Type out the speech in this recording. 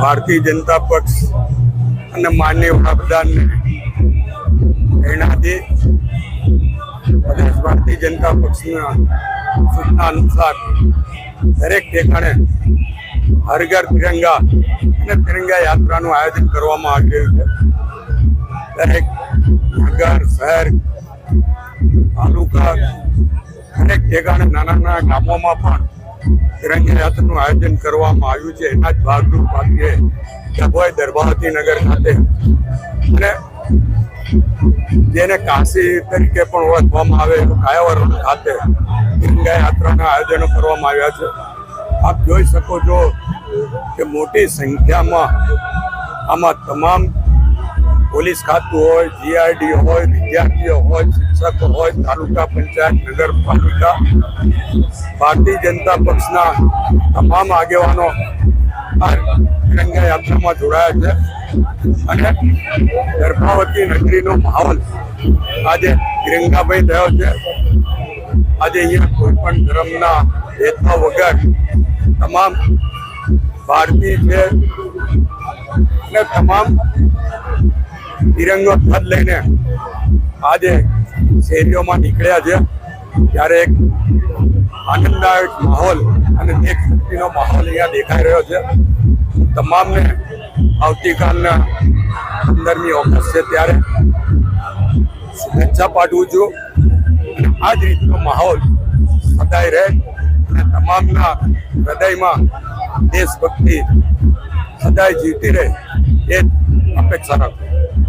ભારતીય જનતા પક્ષ અને માન્ય વડાપ્રધાનને પ્રદેશ ભારતીય જનતા પક્ષના સૂચના અનુસાર દરેક ઠેકાણે હર ઘર તિરંગા અને તિરંગા યાત્રાનું આયોજન કરવામાં આવી રહ્યું છે. દરેક નગર, શહેર, તાલુકા, દરેક ઠેકાણે નાના નાના ગામોમાં પણ તિરંગા આયોજન કરવામાં આવ્યું છે. એના જ ભાગરૂપ આજે ડભોઈ દરબાવતી નગર ખાતે અને જેને કાશી તરીકે પણ ઓળખવામાં આવે એવું કાયાવરણ ખાતે તિરંગા યાત્રાના આયોજનો કરવામાં આવ્યા છે. આપ જોઈ શકો છો કે મોટી સંખ્યામાં આમાં તમામ પોલીસ ખાતું હોય જીઆરડી હોય, વિદ્યાર્થીઓ હોય, શિક્ષકો હોય, તાલુકા પંચાયત, નગરપાલિકા, ભારતીય જનતા પક્ષના તમામ આગેવાનો આ તિરંગા યાત્રામાં જોડાયા છે. અને ગર્ભાવતી નગરીનો માહોલ આજે તિરંગાભાઈ થયો છે. આજે અહીંયા કોઈ પણ ધર્મના ભેદભાવ વગર તમામ ભારતીય છે અને તમામ તિરંગો ધ્વજ લઈને આજે શેરીઓમાં નીકળ્યા છે. ત્યારે એક આનંદદાયક માહોલ અને દેશભક્તિનો માહોલ અહીંયા દેખાઈ રહ્યો છે. તમામને આવતીકાલના પંદરમી ઓગસ્ટ છે ત્યારે શુભેચ્છા પાઠવું છું. અને આ જ રીતનો માહોલ સદાય રહે અને તમામના હૃદયમાં દેશભક્તિ સદાય જીવતી રહે એ અપેક્ષા રાખું.